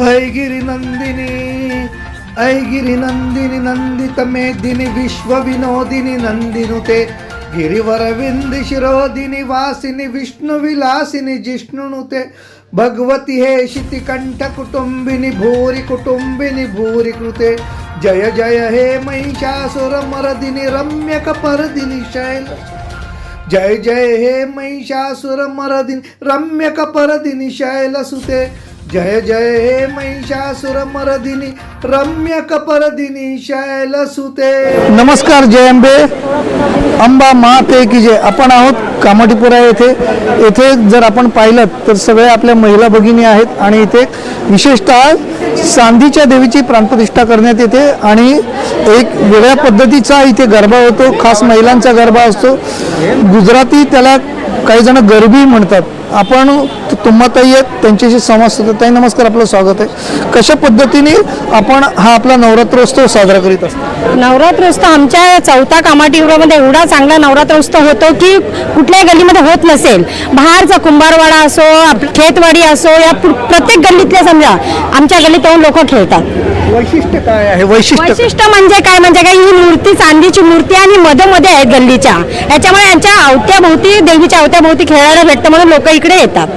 ऐगिरि नंदिनी ऐगिरि नन्दिनि नंदित मेदिनी विश्व विनोदिनी नंदिनुते गिरिवर विंदी शिरोदिनी वासिनी जिष्णुनुते भगवति हे शितिकण्ठकुटुम्बिनि भूरि कुटुम्बिनि भूरि कृते जय जय हे महिषासुरमरदिनि रम्यकपरदिनि शैल। जय जय हे महिषासुरमरदिनि रम्यकपरदिनि रम्यक शैलसुते जय जय हे महिषासुर मरदिनी कपरदिनी शैल शैलसुते नमस्कार जय अंबे। अंबा माते की जय. आपण आहोत कामाटीपुरा येथे. येथे जर आपण पाहिलं तर सगळे आपल्या महिला भगिनी आहेत आणि इथे विशेषतः चांदीच्या देवीची प्राणप्रतिष्ठा करण्यात येते आणि एक वेगळ्या पद्धतीचा इथे गरबा होतो खास महिलांचा गरबा असतो. गुजराती त्याला काही जण गरबी म्हणतात. आपण तुम्हा ताई आहेत त्यांच्याशी संवाद साधतो. ताई नमस्कार आपलं स्वागत आहे. कशा पद्धतीने आपण हा आपला नवरात्रोत्सव साजरा करीत असतो नवरात्रोत्सव आमच्या चौथा कामाटीपुरामध्ये एवढा चांगला नवरात्रोत्सव होतो की कुठल्याही गल्लीमध्ये होत नसेल. बाहेरचा कुंभारवाडा असो खेतवाडी असो या प्र- प्रत्येक गल्लीतले समजा आमच्या गल्लीत येऊन लोक खेळतात. वैशिष्ट्य काय आहे? वैशिष्ट्य वैशिष्ट्य म्हणजे काय? म्हणजे काय? ही मूर्ती चांदीची मूर्ती आणि मधोमध्ये आहेत गल्लीच्या. याच्यामुळे यांच्या अवत्याभोवती देवीच्या अवत्याभोवती खेळायला भेटतं म्हणून लोक इकडे येतात.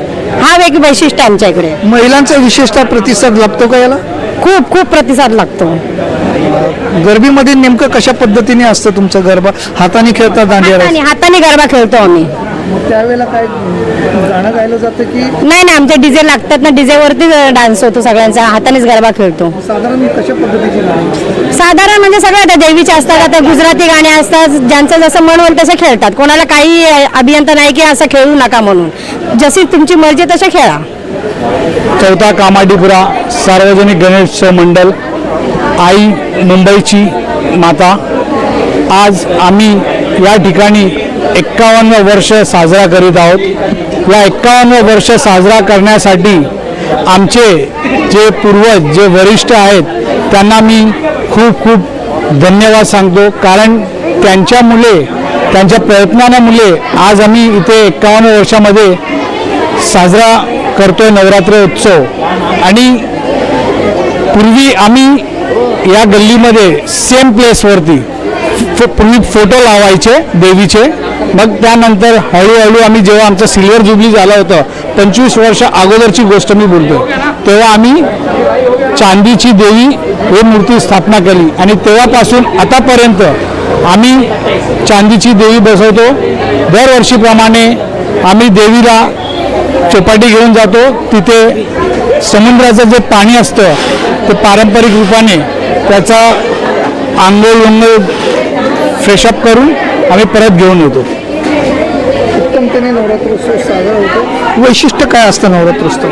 हा एक वैशिष्ट्य आमच्या इकडे. महिलांचा विशेषतः प्रतिसाद लाभतो का याला? खूप खूप प्रतिसाद लागतो. गरबीमध्ये नेमकं कशा पद्धतीने असतं तुमचं गरबा हाताने खेळतात दांडिया हाताने हाताने गरबा खेळतो आम्ही. मग त्यावेळेला काय गाणं गायलं जातं की? नाही नाही आमचे डीजे लागतात ना डीजे वरती डान्स होतो सगळ्यांचा हातानेच गरबा खेळतो. साधारण कशा पद्धतीची गाणी असतात? साधारण म्हणजे सगळं आता देवीचे असतात आता गुजराती गाणे असतात ज्यांचं जसं मन होईल तसे खेळतात. कोणाला काही अभियंता नाही की असं खेळू नका म्हणून. जशी तुमची मर्जी तसे खेळा. चौथा कामाडीपुरा सार्वजनिक गणेश मंडळ आई मुंबईची माता. आज आम्ही या ठिकाणी एक्कावन्न वर्ष साजरा करीत आहोत. या एक्कावन्न वर्ष साजरा करण्यासाठी आमचे जे पूर्वज जे वरिष्ठ आहेत त्यांना मी खूप खूप धन्यवाद सांगतो. कारण त्यांच्या मुले त्यांच्या प्रयत्नांमुळे आज आम्ही इथे एक्कावन्न वर्षामध्ये साजरा करतोय नवरात्र उत्सव. आणि पूर्वी आम्ही या गल्लीमध्ये सेम प्लेसवरती पूर्वी फोटो लावायचे देवीचे. मग त्यानंतर हळूहळू आम्ही जेव्हा आमचं सिल्वर जुबली झालं होतं पंचवीस वर्ष अगोदरची गोष्ट मी बोलतो तेव्हा आम्ही चांदीची देवी हे मूर्ती स्थापना केली. आणि तेव्हापासून आतापर्यंत आम्ही चांदीची देवी बसवतो. दरवर्षीप्रमाणे आम्ही देवीला चौपाटी घेऊन जातो. तिथे समुद्राचं जे पाणी असतं ते पारंपरिक रूपाने त्याचा आंघोळ वंघोळ फ्रेशअप करून आम्ही परत घेऊन येतो. उत्तमतेने नवरात्रोत्सव साजरा होतो. वैशिष्ट्य काय असतं नवरात्रोत्सव?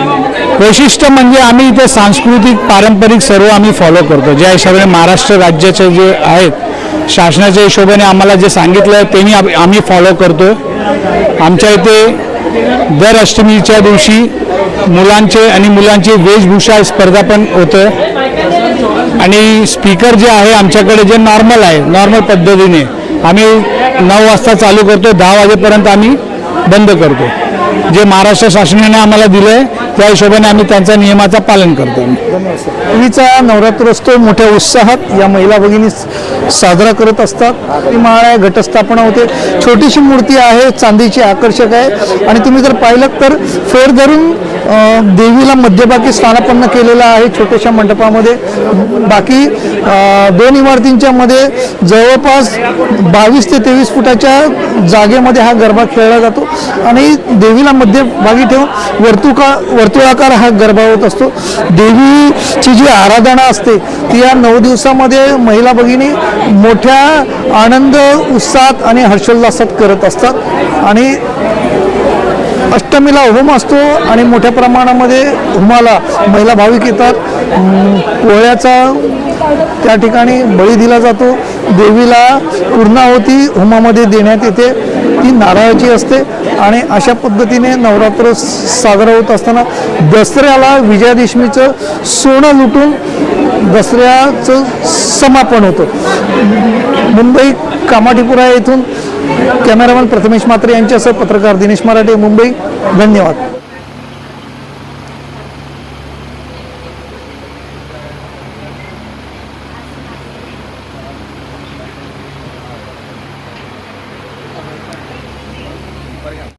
वैशिष्ट्य म्हणजे आम्ही इथे सांस्कृतिक पारंपरिक सर्व आम्ही फॉलो करतो. ज्या हिशोबाने महाराष्ट्र राज्याचे जे आहेत शासनाच्या हिशोबाने आम्हाला जे सांगितलं आहे आम्ही- आम्ही फॉलो करतो. आमच्या इथे दर अष्टमीच्या दिवशी मुलांचे आणि मुलांची वेशभूषा स्पर्धा पण होतं. आणि स्पीकर जे आहे आमच्याकडे जे नॉर्मल आहे नॉर्मल पद्धतीने आम्ही नऊ वाजता चालू करतो दहा वाजेपर्यंत आम्ही बंद करतो. जे महाराष्ट्र शासनाने आम्हाला दिलं आहे त्या हिशोबाने आम्ही त्यांचा नियमाचा पालन करतो. देवीचा नवरात्रोत्सव मोठ्या उत्साहात या महिला भगिनी साजरा करत असतात. ती माळ आहे घटस्थापना होते. छोटीशी मूर्ती आहे चांदीची आकर्षक आहे. आणि तुम्ही जर पाहिलं तर फेर धरून देवीला मध्यभागी स्थानापन्न केलेलं आहे छोट्याशा मंडपामध्ये. बाकी दोन इमारतींच्या मध्ये जवळपास बावीस ते तेवीस फुटाच्या जागेमध्ये हा गरबा खेळला जातो. आणि देवीला मध्यभागी ठेवून वर्तुका वर्तुळाकार हा गरबा होत असतो. देवीची जी आराधना असते ती या नऊ दिवसामध्ये महिला भगिनी मोठ्या आनंद उत्साहात आणि हर्षोल्लासात करत असतात. आणि अष्टमीला होम असतो आणि मोठ्या प्रमाणामध्ये होमाला महिला भाविक येतात. अं, पोळ्याचा त्या ठिकाणी बळी दिला जातो. देवीला पूर्णावती होमामध्ये देण्यात येते. ती नारळाची असते आणि अशा पद्धतीने नवरात्र साजरा होत असताना दसऱ्याला विजयादशमीचं सोनं लुटून दसऱ्याचं समापन होतं. मुंबई कामाठीपुरा येथून कॅमेरामॅन प्रथमेश मात्रे यांच्यासह पत्रकार दिनेश मराठे मुंबई. धन्यवाद.